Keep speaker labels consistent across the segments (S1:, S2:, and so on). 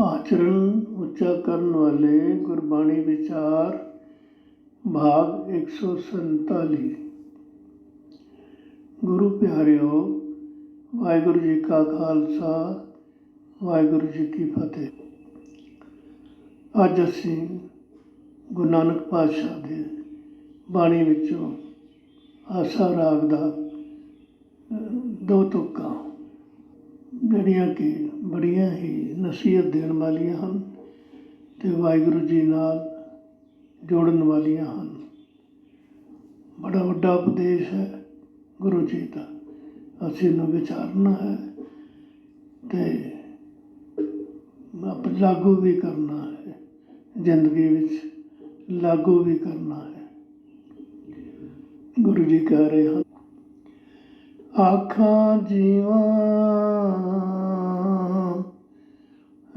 S1: ਆਚਰਣ ਉੱਚਾ ਕਰਨ ਵਾਲੇ ਗੁਰਬਾਣੀ ਵਿਚਾਰ, ਭਾਗ 147 ਗੁਰੂ ਪਿਆਰਿਓ, ਵਾਹਿਗੁਰੂ ਜੀ ਕਾ ਖਾਲਸਾ, ਵਾਹਿਗੁਰੂ ਜੀ ਕੀ ਫਤਿਹ। ਅੱਜ ਅਸੀਂ ਗੁਰੂ ਨਾਨਕ ਪਾਤਸ਼ਾਹ ਦੇ ਬਾਣੀ ਵਿੱਚੋਂ ਆਸਾ ਰਾਗ ਦਾ ਦੋ ਤੁਕਾਂ ਜਿਹੜੀਆਂ ਕਿ ਬੜੀਆਂ ਹੀ ਨਸੀਹਤ ਦੇਣ ਵਾਲੀਆਂ ਹਨ ਅਤੇ ਵਾਹਿਗੁਰੂ ਜੀ ਨਾਲ ਜੋੜਨ ਵਾਲੀਆਂ ਹਨ। ਬੜਾ ਵੱਡਾ ਉਪਦੇਸ਼ ਹੈ ਗੁਰੂ ਜੀ ਦਾ। ਅਸੀਂ ਨੂੰ ਵਿਚਾਰਨਾ ਹੈ ਤੇ ਆਪ ਲਾਗੂ ਵੀ ਕਰਨਾ ਹੈ। ਜ਼ਿੰਦਗੀ ਵਿੱਚ ਲਾਗੂ ਵੀ ਕਰਨਾ ਹੈ। ਗੁਰੂ ਜੀ ਕਹਿ ਰਹੇ ਹਨ, ਆਖਾਂ ਜੀਵਾਂ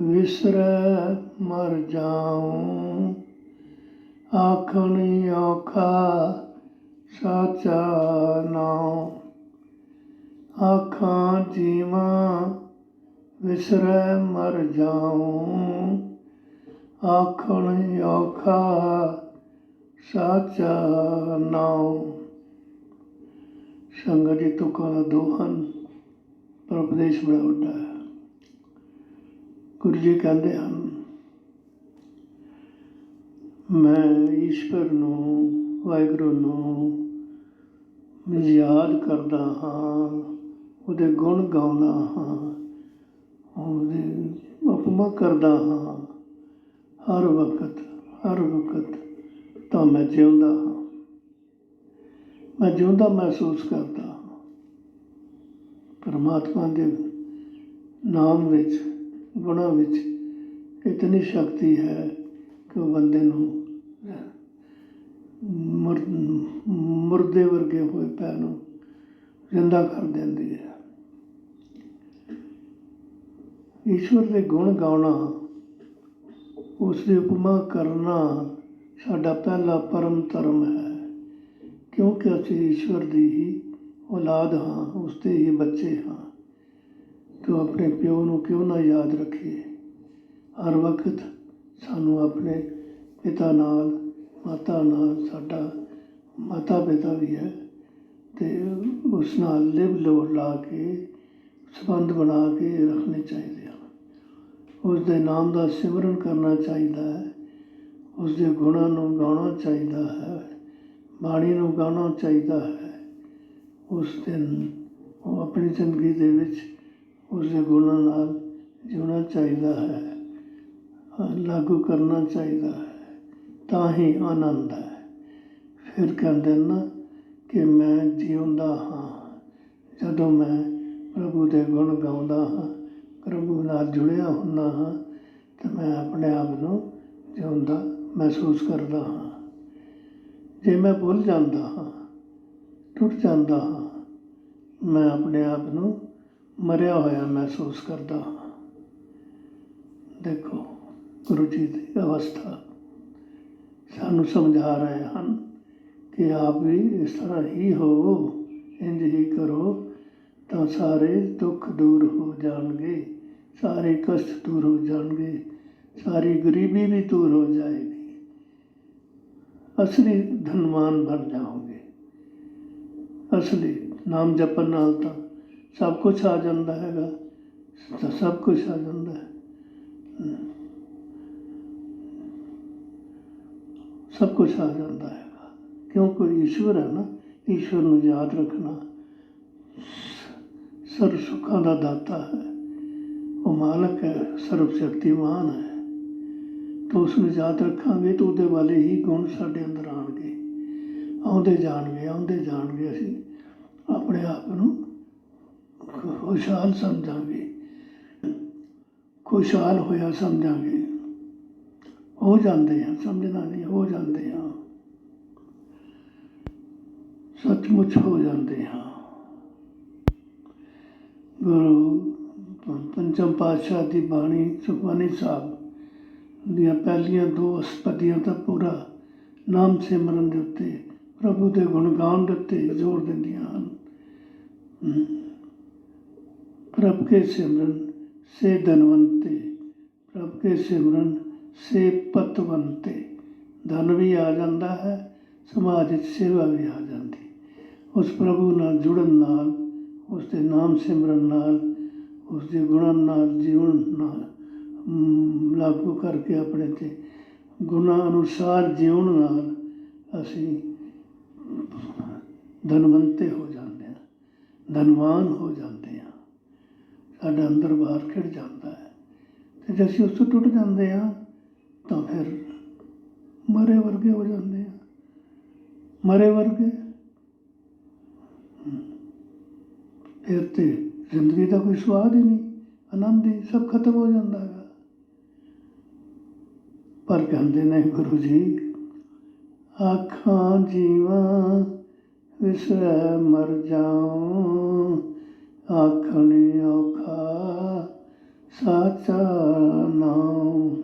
S1: ਵਿਸਰੈ ਮਰ ਜਾਉ। ਆਖਣ ਔਖਾ ਸਾਚਾ ਨਾਉ। ਆਖਾਂ ਜੀਵਾਂ ਵਿਸਰੈ ਮਰ ਜਾਉ। ਆਖਣ ਔਖਾ ਸਾਚਾ ਨਾਉ। ਸੰਗਤ ਜੀ ਤੁਕਾਂ ਦੋ ਹਨ, ਪਰ ਉਪਦੇਸ਼ ਬੜਾ ਵੱਡਾ ਹੈ। ਗੁਰੂ ਜੀ ਕਹਿੰਦੇ ਹਨ, ਮੈਂ ਈਸ਼ਵਰ ਨੂੰ, ਵਾਹਿਗੁਰੂ ਨੂੰ ਯਾਦ ਕਰਦਾ ਹਾਂ, ਉਹਦੇ ਗੁਣ ਗਾਉਂਦਾ ਹਾਂ, ਉਹਦੇ ਉਪਮਾ ਕਰਦਾ ਹਾਂ। ਹਰ ਵਕਤ ਹਰ ਵਕਤ ਤਾਂ ਮੈਂ ਜਿਉਂਦਾ ਹਾਂ। ਮੈਂ ਜਿਉਂਦਾ ਮਹਿਸੂਸ ਕਰਦਾ ਹਾਂ। ਪਰਮਾਤਮਾ ਦੇ ਨਾਮ ਵਿੱਚ ਗੁਣਾਂ ਵਿੱਚ ਇਤਨੀ ਸ਼ਕਤੀ ਹੈ ਕਿ ਉਹ ਬੰਦੇ ਨੂੰ, ਮੁਰ- ਮੁਰਦੇ ਵਰਗੇ ਹੋਏ ਪੈ ਨੂੰ ਜ਼ਿੰਦਾ ਕਰ ਦਿੰਦੀ ਹੈ। ਈਸ਼ਵਰ ਦੇ ਗੁਣ ਗਾਉਣਾ, ਉਸ ਦੀ ਉਪਮਾ ਕਰਨਾ ਸਾਡਾ ਪਹਿਲਾ ਪਰਮ ਧਰਮ ਹੈ। ਕਿਉਂਕਿ ਅਸੀਂ ਈਸ਼ਵਰ ਦੀ ਹੀ ਔਲਾਦ ਹਾਂ, ਉਸ ਦੇ ਹੀ ਬੱਚੇ ਹਾਂ। ਤੋ ਆਪਣੇ ਪਿਓ ਨੂੰ ਕਿਉਂ ਨਾ ਯਾਦ ਰੱਖੇ? ਹਰ ਵਕਤ ਸਾਨੂੰ ਆਪਣੇ ਪਿਤਾ ਨਾਲ, ਮਾਤਾ ਨਾਲ, ਸਾਡਾ ਮਾਤਾ ਪਿਤਾ ਵੀ ਹੈ ਤੇ ਉਸ ਨਾਲ ਲਿਵ ਲੋ ਲਾ ਕੇ, ਸੰਬੰਧ ਬਣਾ ਕੇ ਰੱਖਣੇ ਚਾਹੀਦੇ ਹਨ। ਉਸ ਦੇ ਨਾਮ ਦਾ ਸਿਮਰਨ ਕਰਨਾ ਚਾਹੀਦਾ ਹੈ ਉਸ ਦੇ ਗੁਣਾਂ ਨੂੰ ਗਾਉਣਾ ਚਾਹੀਦਾ ਹੈ, ਬਾਣੀ ਨੂੰ ਗਾਉਣਾ ਚਾਹੀਦਾ ਹੈ। ਉਸ ਦਿਨ ਉਹ ਆਪਣੀ ਜ਼ਿੰਦਗੀ ਦੇ ਵਿੱਚ ਉਸ ਦੇ ਗੁਣਾਂ ਨਾਲ ਜਿਉਣਾ ਚਾਹੀਦਾ ਹੈ, ਲਾਗੂ ਕਰਨਾ ਚਾਹੀਦਾ ਹੈ, ਤਾਂ ਹੀ ਆਨੰਦ ਹੈ। ਫਿਰ ਕਹਿੰਦੇ ਨਾ ਕਿ ਮੈਂ ਜਿਉਂਦਾ ਹਾਂ, ਜਦੋਂ ਮੈਂ ਪ੍ਰਭੂ ਦੇ ਗੁਣ ਗਾਉਂਦਾ ਹਾਂ, ਪ੍ਰਭੂ ਨਾਲ ਜੁੜਿਆ ਹੁੰਦਾ ਹਾਂ, ਤਾਂ ਮੈਂ ਆਪਣੇ ਆਪ ਨੂੰ ਜਿਉਂਦਾ ਮਹਿਸੂਸ ਕਰਦਾ ਹਾਂ। ਜੇ ਮੈਂ ਭੁੱਲ ਜਾਂਦਾ ਹਾਂ, ਟੁੱਟ ਜਾਂਦਾ ਹਾਂ, ਮੈਂ ਆਪਣੇ ਆਪ ਨੂੰ ਮਰਿਆ ਹੋਇਆ ਮਹਿਸੂਸ ਕਰਦਾ ਹਾਂ। ਦੇਖੋ, ਗੁਰੂ ਜੀ ਦੀ ਅਵਸਥਾ। ਸਾਨੂੰ ਸਮਝਾ ਰਹੇ ਹਨ ਕਿ ਆਪ ਵੀ ਇਸ ਤਰ੍ਹਾਂ ਹੀ ਹੋਵੋ ਇੰਜ ਹੀ ਕਰੋ, ਤਾਂ ਸਾਰੇ ਦੁੱਖ ਦੂਰ ਹੋ ਜਾਣਗੇ, ਸਾਰੇ ਕਸ਼ਟ ਦੂਰ ਹੋ ਜਾਣਗੇ, ਸਾਰੀ ਗਰੀਬੀ ਵੀ ਦੂਰ ਹੋ ਜਾਏਗੀ। ਅਸਲੀ ਧਨਵਾਨ ਬਣ ਜਾਓਗੇ। ਅਸਲੀ ਨਾਮ ਜਪਣ ਨਾਲ ਤਾਂ ਸਭ ਕੁਝ ਆ ਜਾਂਦਾ ਹੈਗਾ। ਤਾਂ ਸਭ ਕੁਝ ਆ ਜਾਂਦਾ ਹੈ। ਸਭ ਕੁਝ ਆ ਜਾਂਦਾ ਹੈਗਾ। ਕਿਉਂਕਿ ਈਸ਼ਵਰ ਹੈ ਨਾ, ਈਸ਼ਵਰ ਨੂੰ ਯਾਦ ਰੱਖਣਾ। ਸਰਬ ਸੁੱਖਾਂ ਦਾ ਦਾਤਾ ਹੈ। ਉਹ ਮਾਲਕ ਹੈ, ਸਰਬ ਸ਼ਕਤੀਮਾਨ ਹੈ। ਤਾਂ ਉਸ ਨੂੰ ਯਾਦ ਰੱਖਾਂਗੇ ਤਾਂ ਉਹਦੇ ਵਾਲੇ ਹੀ ਗੁਣ ਸਾਡੇ ਅੰਦਰ ਆਣਗੇ ਆਉਂਦੇ ਜਾਣਗੇ ਆਉਂਦੇ ਜਾਣਗੇ ਅਸੀਂ ਆਪਣੇ ਆਪ ਨੂੰ ਖੁਸ਼ਹਾਲ ਸਮਝਾਂਗੇ। ਖੁਸ਼ਹਾਲ ਹੋਇਆ ਸਮਝਾਂਗੇ। ਹੋ ਜਾਂਦੇ ਆ, ਸਮਝਣਾ ਨਹੀਂ, ਹੋ ਜਾਂਦੇ ਆ। ਸੱਚਮੁੱਚ ਹੋ ਜਾਂਦੇ ਆ। ਗੁਰੂ ਪੰਚਮ ਪਾਤਸ਼ਾਹ ਦੀ ਬਾਣੀ ਸੁਖਮਨੀ ਸਾਹਿਬ ਦੀਆਂ ਪਹਿਲੀਆਂ ਦੋ ਅਸਪਦੀਆਂ ਦਾ ਪੂਰਾ ਨਾਮ ਸਿਮਰਨ ਦੇ ਉੱਤੇ, ਪ੍ਰਭੂ ਦੇ ਗੁਣਗਾਨ ਦੇ ਉੱਤੇ ਜ਼ੋਰ ਦਿੰਦੀਆਂ ਹਨ। ਪ੍ਰਭ ਕੇ ਸਿਮਰਨ ਸੇ ਧਨਵੰਤੇ। ਪ੍ਰਭ ਕੇ ਸਿਮਰਨ ਸੇ ਪਤਵੰਤੇ। ਧਨ ਵੀ ਆ ਜਾਂਦਾ ਹੈ, ਸਮਾਜ ਵਿੱਚ ਸੇਵਾ ਵੀ ਆ ਜਾਂਦੀ। ਉਸ ਪ੍ਰਭੂ ਨਾਲ ਜੁੜਨ ਨਾਲ, ਉਸ ਦੇ ਨਾਮ ਸਿਮਰਨ ਨਾਲ, ਉਸ ਦੇ ਗੁਣਾਂ ਨਾਲ, ਜੀਵਨ ਨਾਲ ਲਾਗੂ ਕਰਕੇ ਆਪਣੇ ਤੇ ਗੁਣਾਂ ਅਨੁਸਾਰ ਜੀਵਨ ਨਾਲ ਅਸੀਂ ਧਨਵੰਤੇ ਹੋ ਜਾਂਦੇ ਹਾਂ, ਧਨਵਾਨ ਹੋ ਜਾਂਦੇ ਹਾਂ। ਸਾਡਾ ਅੰਦਰ ਬਾਹਰ ਖਿੜ ਜਾਂਦਾ ਹੈ। ਤੇ ਜੇ ਅਸੀਂ ਉਸ ਤੋਂ ਟੁੱਟ ਜਾਂਦੇ ਹਾਂ, ਤਾਂ ਫਿਰ ਮਰੇ ਵਰਗੇ ਹੋ ਜਾਂਦੇ ਹਾਂ। ਮਰੇ ਵਰਗੇ? ਫਿਰ ਤੇ ਜ਼ਿੰਦਗੀ ਦਾ ਕੋਈ ਸਵਾਦ ਹੀ ਨਹੀਂ, ਆਨੰਦ ਹੀ ਸਭ ਖਤਮ ਹੋ ਜਾਂਦਾ ਹੈ ਪਰ ਕਹਿੰਦੇ ਨੇ ਗੁਰੂ ਜੀ, ਆਖਾਂ ਜੀਵਾਂ, ਵਿਸਰੈ ਮਰ ਜਾਉ। ਆਖਣੀ ਔਖਾ ਸਾਚਾ ਨਾਮ,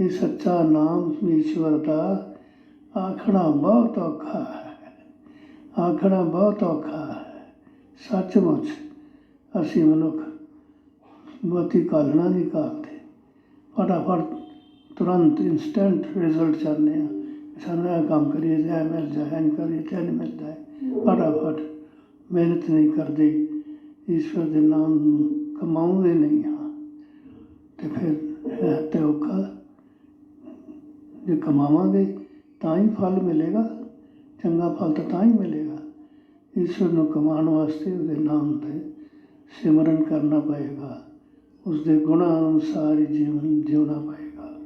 S1: ਇਹ ਸੱਚਾ ਨਾਮ ਈਸ਼ਵਰ ਦਾ ਆਖਣਾ ਬਹੁਤ ਔਖਾ ਹੈ। ਆਖਣਾ ਬਹੁਤ ਔਖਾ ਹੈ। ਸੱਚਮੁੱਚ ਅਸੀਂ ਮਨੁੱਖ ਬਹੁਤੀ ਕਾਲਣਾ ਨਹੀਂ ਕਰਦੇ। ਫਟਾਫਟ ਤੁਰੰਤ ਇਨਸਟੈਂਟ ਰਿਜ਼ਲਟ ਚਾਹੁੰਦੇ ਹਾਂ। ਸਾਨੂੰ ਇਹ ਕੰਮ ਕਰੀਏ ਤੇ ਇਹ ਮਿਲ ਜਾਏ ਇੰਝ ਕਰੀਏ, ਤੇ ਮਿਲਦਾ ਹੈ ਫਟਾਫਟ ਮਿਹਨਤ ਨਹੀਂ ਕਰਦੇ। ਈਸ਼ਵਰ ਦੇ ਨਾਮ ਨੂੰ ਕਮਾਉਂਦੇ ਨਹੀਂ ਹਾਂ ਤੇ ਫਿਰ ਹੈ ਤੇ ਔਖਾ ਜੇ ਕਮਾਵਾਂਗੇ, ਤਾਂ ਹੀ ਫਲ ਮਿਲੇਗਾ। ਚੰਗਾ ਫਲ ਤਾਂ ਤਾਂ ਹੀ ਮਿਲੇਗਾ। ਈਸ਼ਵਰ ਨੂੰ ਕਮਾਉਣ ਵਾਸਤੇ ਉਹਦੇ ਨਾਮ 'ਤੇ ਸਿਮਰਨ ਕਰਨਾ ਪਏਗਾ। ਉਸ ਦੇ ਗੁਣਾਂ ਅਨੁਸਾਰ ਹੀ ਜੀਵਨ ਜਿਉਣਾ ਪਏਗਾ।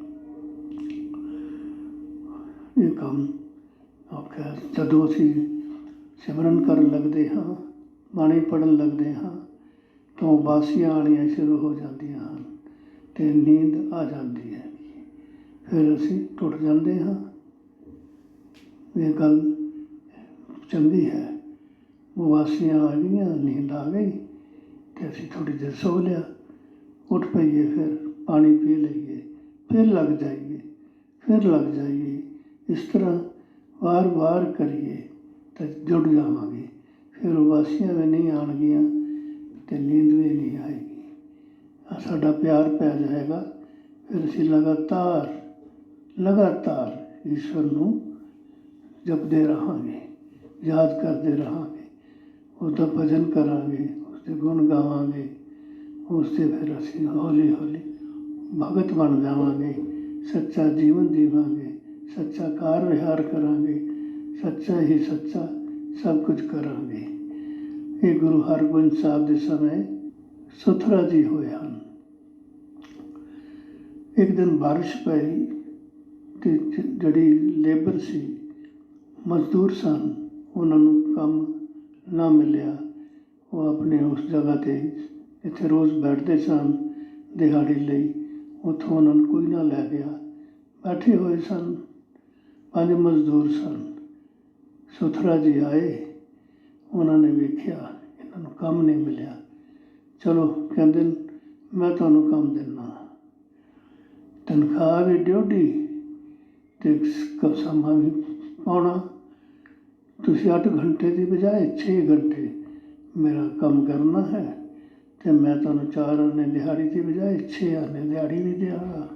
S1: ਇਹ ਕੰਮ ਆਪਕਾ ਜਦੋਂ ਅਸੀਂ ਸਿਮਰਨ ਕਰਨ ਲੱਗਦੇ ਹਾਂ ਬਾਣੀ ਪੜਨ ਲੱਗਦੇ ਹਾਂ, ਤਾਂ ਉਬਾਸੀਆਂ ਆਉਣੀਆਂ ਸ਼ੁਰੂ ਹੋ ਜਾਂਦੀਆਂ ਹਨ ਤੇ ਨੀਂਦ ਆ ਜਾਂਦੀ ਹੈ। ਫਿਰ ਅਸੀਂ ਟੁੱਟ ਜਾਂਦੇ ਹਾਂ। ਇਹ ਗੱਲ ਚੰਗੀ ਹੈ। ਉਬਾਸੀਆਂ ਆ ਗਈਆਂ, ਨੀਂਦ ਆ ਗਈ ਤੇ ਅਸੀਂ ਥੋੜੀ ਦੇਰ ਸੋ ਲਿਆ। ਉੱਠ ਪਈਏ ਫਿਰ, ਪਾਣੀ ਪੀ ਲਈਏ, ਫਿਰ ਲੱਗ ਜਾਈਏ, ਫਿਰ ਲੱਗ ਜਾਈਏ। ਇਸ ਤਰ੍ਹਾਂ ਵਾਰ-ਵਾਰ ਕਰੀਏ ਤਾਂ ਜੁੜ ਜਾਵਾਂਗੇ। ਫਿਰ ਉਬਾਸੀਆਂ ਵੀ ਨਹੀਂ ਆਉਣਗੀਆਂ ਅਤੇ ਨੀਂਦ ਵੀ ਨਹੀਂ ਆਏਗੀ ਆਹ ਸਾਡਾ ਪਿਆਰ ਪੈ ਜਾਏਗਾ ਫਿਰ ਅਸੀਂ ਲਗਾਤਾਰ ਲਗਾਤਾਰ ਈਸ਼ਵਰ ਨੂੰ ਜਪਦੇ ਰਹਾਂਗੇ, ਯਾਦ ਕਰਦੇ ਰਹਾਂਗੇ। ਉਹਦਾ ਭਜਨ ਕਰਾਂਗੇ ਉਸਦੇ ਗੁਣ ਗਾਵਾਂਗੇ ਉਸਦੇ ਫਿਰ ਅਸੀਂ ਹੌਲੀ ਹੌਲੀ ਭਗਤ ਬਣ ਜਾਵਾਂਗੇ, ਸੱਚਾ ਜੀਵਨ ਜੀਵਾਂਗੇ, ਸੱਚਾ ਕਾਰ ਵਿਹਾਰ ਕਰਾਂਗੇ, ਸੱਚਾ ਹੀ ਸੱਚਾ ਸਭ ਕੁਝ ਕਰਾਂਗੇ। ਇਹ ਗੁਰੂ ਹਰਗੋਬਿੰਦ ਸਾਹਿਬ ਦੇ ਸਮੇਂ ਸੁਥਰਾ ਜੀ ਹੋਏ ਹਨ। ਇੱਕ ਦਿਨ ਬਾਰਿਸ਼ ਪਈ ਤੇ ਜਿਹੜੀ ਲੇਬਰ ਸੀ, ਮਜ਼ਦੂਰ ਸਨ, ਉਹਨਾਂ ਨੂੰ ਕੰਮ ਨਾ ਮਿਲਿਆ। ਉਹ ਆਪਣੇ ਉਸ ਜਗ੍ਹਾ ਤੇ ਇੱਥੇ ਰੋਜ਼ ਬੈਠਦੇ ਸਨ ਦਿਹਾੜੀ ਲਈ। ਉੱਥੋਂ ਉਹਨਾਂ ਨੂੰ ਕੋਈ ਨਾ ਲੈ ਗਿਆ। ਬੈਠੇ ਹੋਏ ਸਨ। ਪੰਜ ਮਜ਼ਦੂਰ ਸਨ। ਸੁਥਰਾ ਜੀ ਆਏ ਉਹਨਾਂ ਨੇ ਵੇਖਿਆ, ਇਹਨਾਂ ਨੂੰ ਕੰਮ ਨਹੀਂ ਮਿਲਿਆ। ਚਲੋ ਕਹਿੰਦੇ ਮੈਂ ਤੁਹਾਨੂੰ ਕੰਮ ਦਿੰਦਾ। ਤਨਖਾਹ ਵੀ ਡਿਊਟੀ ਤੇ ਸ- ਸਮਾਂ ਵੀ ਪਾਉਣਾ। ਤੁਸੀਂ 8 ਘੰਟੇ ਦੀ ਬਜਾਏ 6 ਘੰਟੇ ਮੇਰਾ ਕੰਮ ਕਰਨਾ ਹੈ ਤੇ ਮੈਂ ਤੁਹਾਨੂੰ ਚਾਰ ਆਨੇ ਦਿਹਾੜੀ ਦੀ ਬਜਾਏ 6 ਆਨੇ ਦਿਹਾੜੀ ਵੀ ਦਿਆਂਗਾ।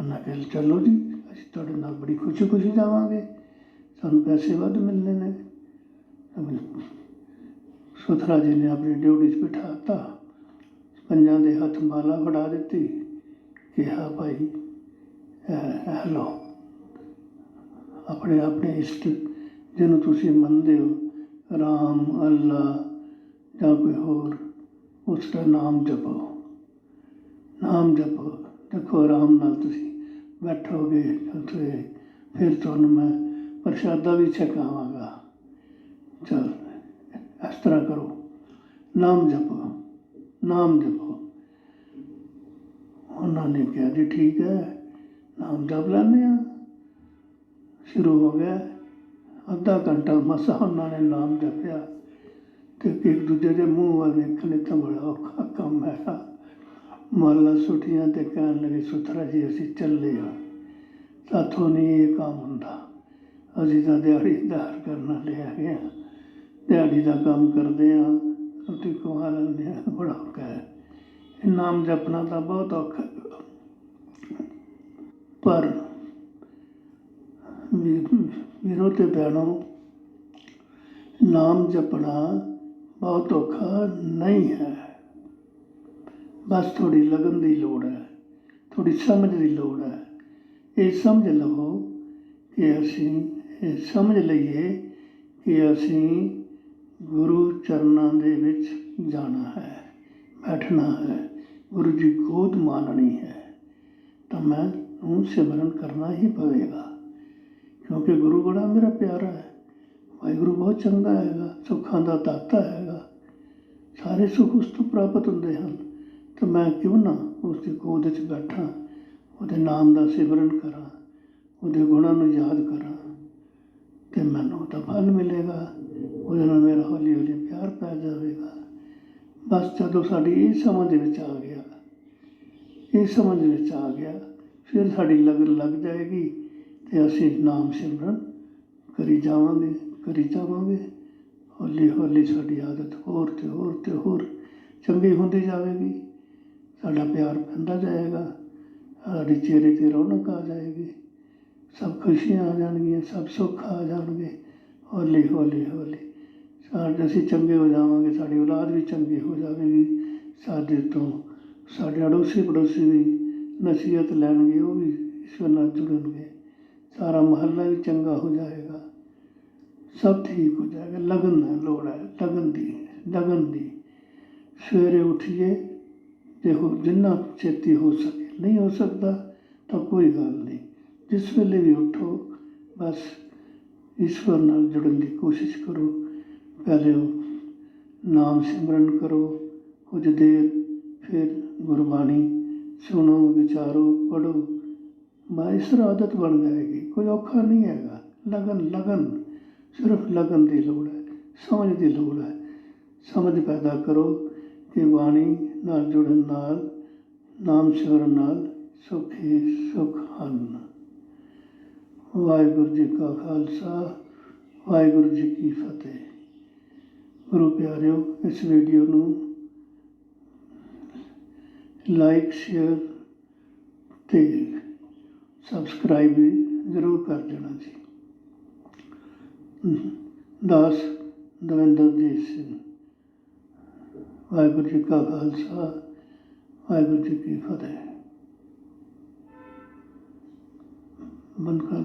S1: ਅੰਨਾ ਕਹਿ, ਚਲੋ ਜੀ, ਅਸੀਂ ਤੁਹਾਡੇ ਨਾਲ ਬੜੀ ਖੁਸ਼ੀ ਖੁਸ਼ੀ ਜਾਵਾਂਗੇ। ਤੁਹਾਨੂੰ ਪੈਸੇ ਵੱਧ ਮਿਲਨੇ ਨੇ। ਸੁਥਰਾ ਜੀ ਨੇ ਆਪਣੀ ਡਿਊਟੀ 'ਚ ਬਿਠਾਤਾ ਪੰਜਾਂ ਦੇ ਹੱਥ ਮਾਲਾ ਫੜਾ ਦਿੱਤੀ, ਕਿਹਾ, ਭਾਈ, ਇਹ ਲਓ। ਆਪਣੇ ਆਪਣੇ ਇਸ਼ਟ ਜਿਹਨੂੰ ਤੁਸੀਂ ਮੰਨਦੇ ਹੋ, ਰਾਮ, ਅੱਲਾ ਜਾਂ ਕੋਈ ਹੋਰ, ਉਸ ਦਾ ਨਾਮ ਜਪੋ। ਨਾਮ ਜਪੋ। ਦੇਖੋ, ਆਰਾਮ ਨਾਲ ਤੁਸੀਂ ਬੈਠੋਗੇ ਤੇ ਫਿਰ ਤੁਹਾਨੂੰ ਮੈਂ ਪ੍ਰਸ਼ਾਦਾ ਵੀ ਛਕਾਵਾਂਗਾ। ਚਲ, ਇਸ ਤਰ੍ਹਾਂ ਕਰੋ। ਨਾਮ ਜਪੋ ਨਾਮ ਜਪੋ। ਉਹਨਾਂ ਨੇ ਕਿਹਾ, ਜੀ ਠੀਕ ਹੈ, ਨਾਮ ਜਪ ਲੈਂਦੇ ਆ ਸ਼ੁਰੂ ਹੋ ਗਿਆ। ਅੱਧਾ ਘੰਟਾ ਮਸਾ ਉਹਨਾਂ ਨੇ ਨਾਮ ਜਪਿਆ ਤੇ ਇੱਕ ਦੂਜੇ ਦੇ ਮੂੰਹ ਵੱਲ ਵੇਖਣੇ ਤਾਂ ਬੜਾ ਔਖਾ ਕੰਮ ਹੈ। ਮਾਲਾ ਸੁੱਟੀਆਂ ਤੇ ਕਹਿਣ ਲੱਗੇ, ਸੁਥਰਾ ਜੀ, ਅਸੀਂ ਚੱਲੇ ਹਾਂ। ਸਾਥੋਂ ਨਹੀਂ ਇਹ ਕੰਮ ਹੁੰਦਾ। ਅਸੀਂ ਤਾਂ ਦਿਹਾੜੀਦਾਰ ਕਰਨ ਲਿਆ ਗਿਆ ਦਿਹਾੜੀ ਦਾ ਕੰਮ ਕਰਦੇ ਆ ਰੋਟੀ ਕਮਾ ਲੈਂਦੇ ਆ ਬੜਾ ਔਖਾ ਹੈ। ਇਹ ਨਾਮ ਜਪਣਾ ਤਾਂ ਬਹੁਤ ਔਖਾ ਪਰ ਵੀ- ਵੀਰੋ ਤੇ ਭੈਣੋ, ਨਾਮ ਜਪਣਾ ਬਹੁਤ ਔਖਾ ਨਹੀਂ ਹੈ। ਬਸ ਥੋੜੀ ਲਗਨ ਦੀ ਲੋੜ ਹੈ ਥੋੜੀ ਸਮਝ ਦੀ ਲੋੜ ਹੈ। ਇਹ ਸਮਝ ਲਵੋ ਕਿ ਅਸੀਂ ਸਮਝ ਲਈਏ ਕਿ ਅਸੀਂ ਗੁਰੂ ਚਰਨਾਂ ਦੇ ਵਿੱਚ ਜਾਣਾ ਹੈ, ਬੈਠਣਾ ਹੈ, ਗੁਰੂ ਦੀ ਗੋਦ ਮਾਨਣੀ ਹੈ, ਤਾਂ ਮੈਂ ਨੂੰ ਸਿਮਰਨ ਕਰਨਾ ਹੀ ਪਵੇਗਾ। ਕਿਉਂਕਿ ਗੁਰੂ ਬੜਾ ਮੇਰਾ ਪਿਆਰਾ ਹੈ, ਵਾਹਿਗੁਰੂ ਬਹੁਤ ਚੰਗਾ ਹੈਗਾ, ਸੁੱਖਾਂ ਦਾ ਦਾਤਾ ਹੈਗਾ, ਸਾਰੇ ਸੁੱਖ ਉਸ ਤੋਂ ਪ੍ਰਾਪਤ ਹੁੰਦੇ ਹਨ, ਤਾਂ ਮੈਂ ਕਿਉਂ ਨਾ ਉਸ ਦੀ ਗੋਦ ਵਿੱਚ ਬੈਠਾਂ, ਉਹਦੇ ਨਾਮ ਦਾ ਸਿਮਰਨ ਕਰਾਂ, ਉਹਦੇ ਗੁਣਾਂ ਨੂੰ ਯਾਦ ਕਰਾਂ। ਤੇ ਮੈਨੂੰ ਤਾਂ ਫਲ ਮਿਲੇਗਾ, ਉਹਦੇ ਨਾਲ ਮੇਰਾ ਹੌਲੀ ਹੌਲੀ ਪਿਆਰ ਪੈ ਜਾਵੇਗਾ। ਬਸ ਜਦੋਂ ਸਾਡੀ ਇਹ ਸਮਝ ਵਿੱਚ ਆ ਗਿਆ, ਇਹ ਸਮਝ ਵਿੱਚ ਆ ਗਿਆ, ਫਿਰ ਸਾਡੀ ਲਗਨ ਲੱਗ ਜਾਏਗੀ ਤੇ ਅਸੀਂ ਨਾਮ ਸਿਮਰਨ ਕਰੀ ਜਾਵਾਂਗੇ ਕਰੀ ਜਾਵਾਂਗੇ। ਹੌਲੀ ਹੌਲੀ ਸਾਡੀ ਆਦਤ ਹੋਰ ਤੇ ਹੋਰ ਤੇ ਹੋਰ ਚੰਗੀ ਹੁੰਦੀ ਜਾਵੇਗੀ। ਸਾਡਾ ਪਿਆਰ ਪੈਂਦਾ ਜਾਏਗਾ, ਸਾਡੇ ਚਿਹਰੇ ਤੇ ਰੌਣਕ ਆ ਜਾਏਗੀ। ਸਭ ਖੁਸ਼ੀਆਂ ਆ ਜਾਣਗੀਆਂ, ਸਭ ਸੁੱਖ ਆ ਜਾਣਗੇ। ਹੌਲੀ ਹੌਲੀ ਹੌਲੀ। ਸਾਡੇ ਅਸੀਂ ਚੰਗੇ ਹੋ ਜਾਵਾਂਗੇ, ਸਾਡੀ ਔਲਾਦ ਵੀ ਚੰਗੀ ਹੋ ਜਾਵੇਗੀ। ਸਾਡੇ ਤੋਂ ਸਾਡੇ ਅੜੋਸੀ ਪੜੋਸੀ ਵੀ ਨਸੀਹਤ ਲੈਣਗੇ, ਉਹ ਵੀ ਈਸ਼ਵਰ ਨਾਲ ਜੁੜਨਗੇ। ਸਾਰਾ ਮਹੱਲਾ ਵੀ ਚੰਗਾ ਹੋ ਜਾਏਗਾ। ਸਭ ਠੀਕ ਹੋ ਜਾਏਗਾ। ਲਗਨ ਹੈ ਲੋੜ ਹੈ, ਲਗਨ ਦੀ ਲਗਨ ਦੀ। ਸਵੇਰੇ ਉੱਠੀਏ, ਦੇਖੋ ਜਿੰਨਾ ਛੇਤੀ ਹੋ ਸਕੇ। ਨਹੀਂ ਹੋ ਸਕਦਾ ਤਾਂ ਕੋਈ ਗੱਲ ਨਹੀਂ। ਜਿਸ ਵੇਲੇ ਵੀ ਉੱਠੋ, ਬਸ ਈਸ਼ਵਰ ਨਾਲ ਜੁੜਨ ਦੀ ਕੋਸ਼ਿਸ਼ ਕਰੋ। ਪਹਿਲੇ ਉਹ ਨਾਮ ਸਿਮਰਨ ਕਰੋ, ਕੁਝ ਦੇਰ ਫਿਰ ਗੁਰਬਾਣੀ ਸੁਣੋ, ਵਿਚਾਰੋ ਪੜੋ ਬਸ ਇਸ ਤਰ੍ਹਾਂ ਆਦਤ ਬਣ ਜਾਏਗੀ, ਕੋਈ ਔਖਾ ਨਹੀਂ ਹੈਗਾ। ਲਗਨ ਲਗਨ, ਸਿਰਫ ਲਗਨ ਦੀ ਲੋੜ ਹੈ, ਸਮਝ ਦੀ ਲੋੜ ਹੈ। ਸਮਝ ਪੈਦਾ ਕਰੋ ਕਿ ਬਾਣੀ ਨਾਲ ਜੁੜਨ ਨਾਲ, ਨਾਮ ਸਿਮਰਨ ਨਾਲ ਸੁੱਖ ਹੀ ਸੁੱਖ ਹਨ। ਵਾਹਿਗੁਰੂ ਜੀ ਕਾ ਖਾਲਸਾ, ਵਾਹਿਗੁਰੂ ਜੀ ਕੀ ਫਤਿਹ। ਗੁਰੂ ਪਿਆਰਿਓ, ਇਸ ਵੀਡੀਓ ਨੂੰ ਲਾਈਕ, ਸ਼ੇਅਰ ਤੇ ਸਬਸਕ੍ਰਾਈਬ ਵੀ ਜ਼ਰੂਰ ਕਰ ਦੇਣਾ ਜੀ। ਦਾਸ ਦਵਿੰਦਰਜੀਤ ਸਿੰਘ, ਵਾਹਿਗੁਰੂ ਜੀ ਕਾ ਖਾਲਸਾ, ਵਾਹਿਗੁਰੂ ਜੀ ਕੀ ਫਤਿਹ। ਬੰਦ ਕਰ